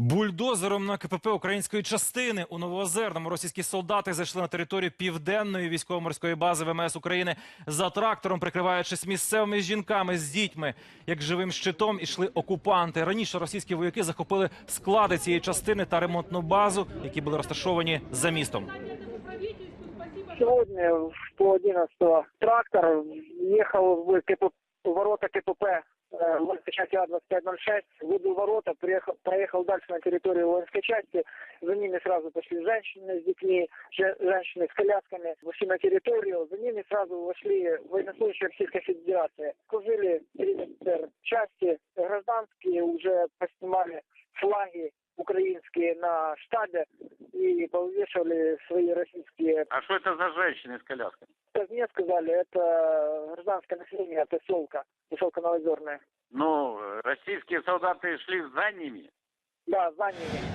Бульдозером на КПП української частини у Новоозерному російські солдати зайшли на територію південної військово-морської бази ВМС України за трактором, прикриваючись місцевими жінками з дітьми. Як живим щитом ішли окупанти. Раніше російські вояки захопили склади цієї частини та ремонтну базу, які були розташовані за містом. Сегодня в пол одиннадцатого трактор ехал в, КП, в ворота КПП части А-2506, выбил ворота, приехал, проехал дальше на территорию воинской части, за ними сразу пошли женщины с детьми, же- женщины с колясками, вошли на территорию, за ними сразу вошли военнослужащие Российской Федерации. Кружили периметр части, гражданские уже поснимали флаги украинские на штабе и повешивали свои российские А что это за женщины с коляской? как мне сказали, это гражданское население поселка, поселка Новозерное. Ну, российские солдаты шли за ними. Да, за ними.